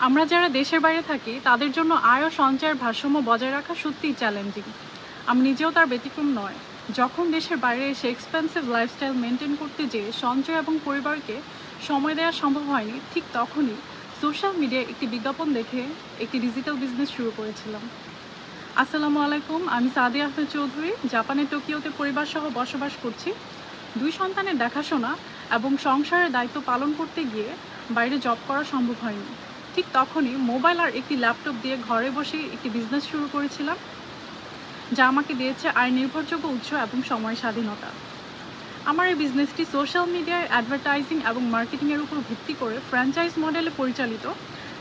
আমরা যারা দেশের বাইরে থাকি, তাদের জন্য আয় ও সঞ্চয়ের ভারসাম্য বজায় রাখা সত্যিই চ্যালেঞ্জিং আমি নিজেও তার ব্যতিক্রম নয়। যখন দেশের বাইরে এসে এক্সপেন্সিভ লাইফস্টাইল মেনটেন করতে যেয়ে সঞ্চয় এবং পরিবারকে সময় দেওয়া সম্ভব হয়নি, ঠিক তখনই সোশ্যাল মিডিয়ায় একটি বিজ্ঞাপন দেখে একটি ডিজিটাল বিজনেস শুরু করেছিলাম। আসসালামু আলাইকুম, আমি সাদি আহমেদ চৌধুরী জাপানের টোকিওতে পরিবার সহ বসবাস করছি। দুই সন্তানের দেখাশোনা এবং সংসারের দায়িত্ব পালন করতে গিয়ে বাইরে জব করা সম্ভব হয়নি। ঠিক তখনই মোবাইল আর একটি ল্যাপটপ দিয়ে ঘরে বসে একটি বিজনেস শুরু করেছিলাম, যা আমাকে দিয়েছে আয় নির্ভরযোগ্য উৎস এবং সময় স্বাধীনতা। আমার এই বিজনেসটি সোশ্যাল মিডিয়ায় অ্যাডভার্টাইজিং এবং মার্কেটিংয়ের উপর ভিত্তি করে ফ্র্যাঞ্চাইজ মডেলে পরিচালিত,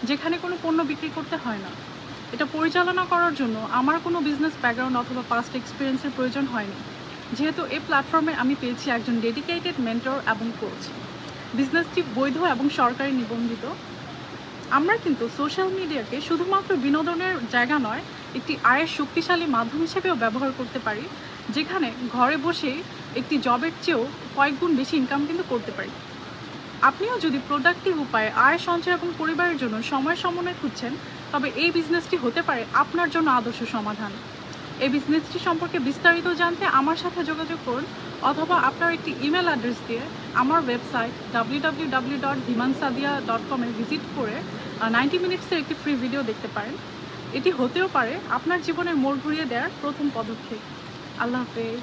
যেখানে কোনো পণ্য বিক্রি করতে হয় না। এটা পরিচালনা করার জন্য আমার কোনো বিজনেস ব্যাকগ্রাউন্ড অথবা পাস্ট এক্সপিরিয়েন্সের প্রয়োজন হয়নি। যেহেতু এই প্ল্যাটফর্মে আমি পেয়েছি একজন ডেডিকেটেড মেন্টর এবং কোচ বিজনেসটি বৈধ এবং সরকারি নিবন্ধিত। আমরা কিন্তু সোশ্যাল মিডিয়াকে শুধুমাত্র বিনোদনের জায়গা নয়, একটি আয়ের শক্তিশালী মাধ্যম হিসেবেও ব্যবহার করতে পারি, যেখানে ঘরে বসে একটি জবের চেয়েও কয়েক গুণ বেশি ইনকাম কিন্তু করতে পারি। আপনিও যদি প্রোডাক্টিভ উপায়ে আয় সঞ্চয় এবং পরিবারের জন্য সময় সমন্বয় খুঁজছেন, তবে এই বিজনেসটি হতে পারে আপনার জন্য আদর্শ সমাধান। এই বিজনেসটি সম্পর্কে বিস্তারিত জানতে আমার সাথে যোগাযোগ করুন অথবা আপনার একটি ইমেল অ্যাড্রেস দিয়ে আমার website W dot dot visit করে নাইনটি মিনিটসের একটি ফ্রি ভিডিও দেখতে পারেন। এটি হতেও পারে আপনার জীবনের মোড় ঘুরিয়ে দেওয়ার প্রথম পদক্ষেপ। আল্লাহ হাফেজ।